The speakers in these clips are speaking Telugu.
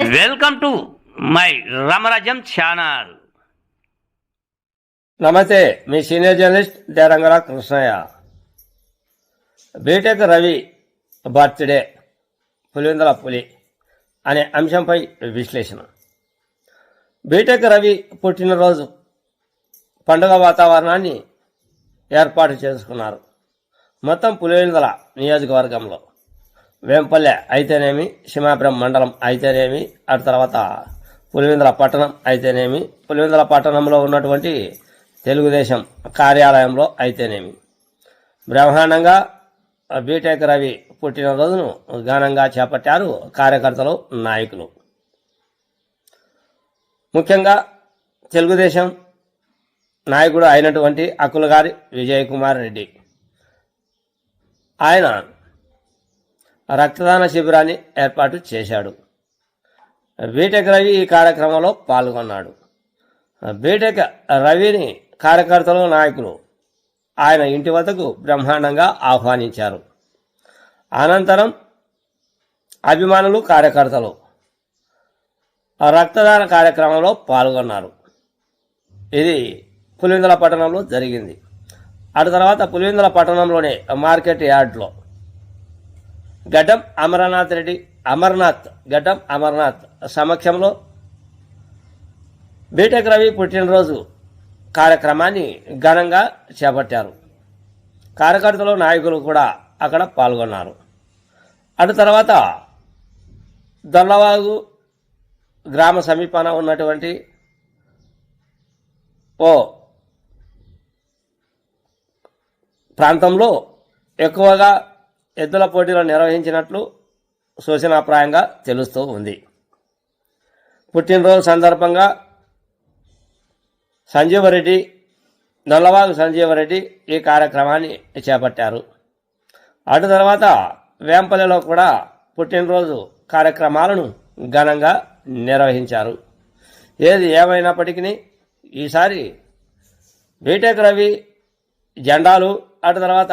Welcome to my Ramarajyam channel. నమస్తే మీ senior journalist Derangara Krishnaiah. BTech Ravi birthday Pulivendula పులి అనే అంశంపై విశ్లేషణ. బీటెక్ రవి పుట్టినరోజు పండుగ వాతావరణాన్ని ఏర్పాటు చేసుకున్నారు. మొత్తం పులివెందుల నియోజకవర్గంలో. వేంపల్లె అయితేనేమి సీమాపురం మండలం అయితేనేమి ఆ తర్వాత పులివెందుల పట్టణం అయితేనేమి పులివెందుల పట్టణంలో ఉన్నటువంటి తెలుగుదేశం కార్యాలయంలో అయితేనేమి. బ్రహ్మాండంగా బీటెక్ రవి పుట్టినరోజును ఘనంగా చేపట్టారు కార్యకర్తలు నాయకులు. ముఖ్యంగా తెలుగుదేశం నాయకుడు అయినటువంటి అక్కుల గారి విజయ్ కుమార్ రెడ్డి. ఆయన రక్తదాన శిబిరాన్ని ఏర్పాటు చేశాడు. బీటెక్ రవి ఈ కార్యక్రమంలో పాల్గొన్నాడు. బీటెక్ రవిని కార్యకర్తలు నాయకులు ఆయన ఇంటి వద్దకు బ్రహ్మాండంగా ఆహ్వానించారు. అనంతరం అభిమానులు కార్యకర్తలు రక్తదాన కార్యక్రమంలో పాల్గొన్నారు. ఇది పులివెందుల పట్టణంలో జరిగింది. అటు తర్వాత పులివెందుల పట్టణంలోనే మార్కెట్ యార్డ్లో గడ్డం అమరనాథ్ రెడ్డి అమర్నాథ్ గడ్డం అమర్నాథ్ సమక్షంలో బీటెక్ రవి పుట్టినరోజు కార్యక్రమాన్ని ఘనంగా చేపట్టారు. కార్యకర్తలు నాయకులు కూడా అక్కడ పాల్గొన్నారు. అటు తర్వాత దొల్లవాగు గ్రామ సమీపాన ఉన్నటువంటి ఓ ప్రాంతంలో ఎక్కువగా ఎద్దుల పోటీలు నిర్వహించినట్లు సూచనాప్రాయంగా తెలుస్తూ ఉంది. పుట్టినరోజు సందర్భంగా సంజీవరెడ్డి నల్లవాగు సంజీవరెడ్డి ఈ కార్యక్రమాన్ని చేపట్టారు. అటు తర్వాత వేంపల్లిలో కూడా పుట్టినరోజు కార్యక్రమాలను ఘనంగా నిర్వహించారు. ఏది ఏమైనప్పటికీ ఈసారి బీటెక్ రవి జెండాలు అటు తర్వాత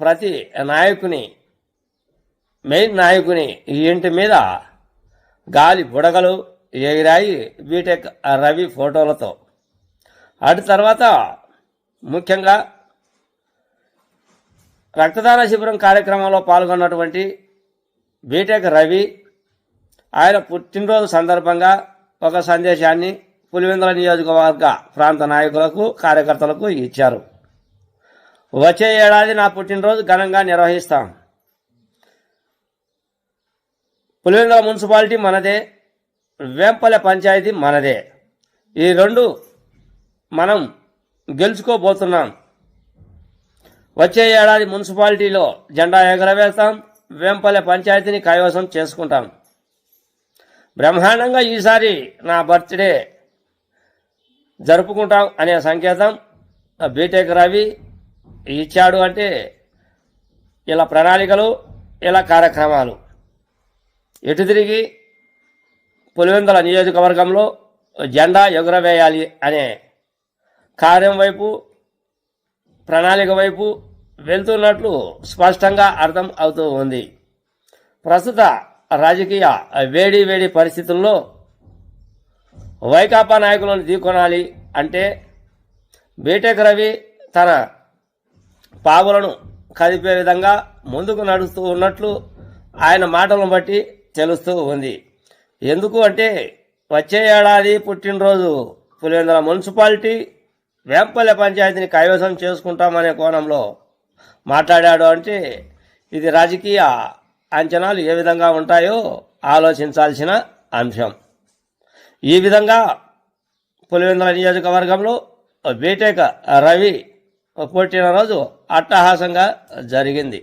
ప్రతి నాయకుని మెయిన్ నాయకుని ఈ ఇంటి మీద గాలి బుడగలు ఎగిరాయి బీటెక్ రవి ఫోటోలతో. అటు తర్వాత ముఖ్యంగా రక్తదాన శిబిరం కార్యక్రమంలో పాల్గొన్నటువంటి బీటెక్ రవి ఆయన పుట్టినరోజు సందర్భంగా ఒక సందేశాన్ని పులివెందుల నియోజకవర్గ ప్రాంత నాయకులకు కార్యకర్తలకు ఇచ్చారు. వచ్చే ఏడాది నా పుట్టినరోజు ఘనంగా నిర్వహిస్తాం. పులివెందుల మున్సిపాలిటీ మనదే వేంపల్లె పంచాయతీ మనదే. ఈ రెండు మనం గెలుచుకోబోతున్నాం. వచ్చే ఏడాది మున్సిపాలిటీలో జెండా ఎగరవేస్తాం వేంపల్లె పంచాయతీని కైవసం చేసుకుంటాం. బ్రహ్మాండంగా ఈసారి నా బర్త్డే జరుపుకుంటాం అనే సంకేతం. బీటెక్ రవి ఇచ్చాడు అంటే ఇలా ప్రణాళికలు ఇలా కార్యక్రమాలు. ఎటు తిరిగి? పులివెందుల నియోజకవర్గంలో జెండా ఎగురవేయాలి అనే కార్యం వైపు ప్రణాళిక వైపు వెళ్తున్నట్లు స్పష్టంగా అర్థం అవుతూ ఉంది. ప్రస్తుత రాజకీయ వేడి వేడి పరిస్థితుల్లో వైకాపా నాయకులను ఢీకొనాలి అంటే బీటెక్ రవి తన పావులను కదిపే విధంగా ముందుకు నడుస్తూ ఉన్నట్లు ఆయన మాటలను బట్టి తెలుస్తూ ఉంది. ఎందుకు అంటే వచ్చే ఏడాది పుట్టినరోజు పులివెందుల మున్సిపాలిటీ వేంపల్లె పంచాయతీని కైవసం చేసుకుంటామనే కోణంలో మాట్లాడాడు అంటే ఇది రాజకీయ అంచనాలు ఏ విధంగా ఉంటాయో ఆలోచించాల్సిన అంశం. ఈ విధంగా పులివెందుల నియోజకవర్గంలో బీటెక్ రవి పుట్టినరోజు అట్టహాసంగా జరిగింది.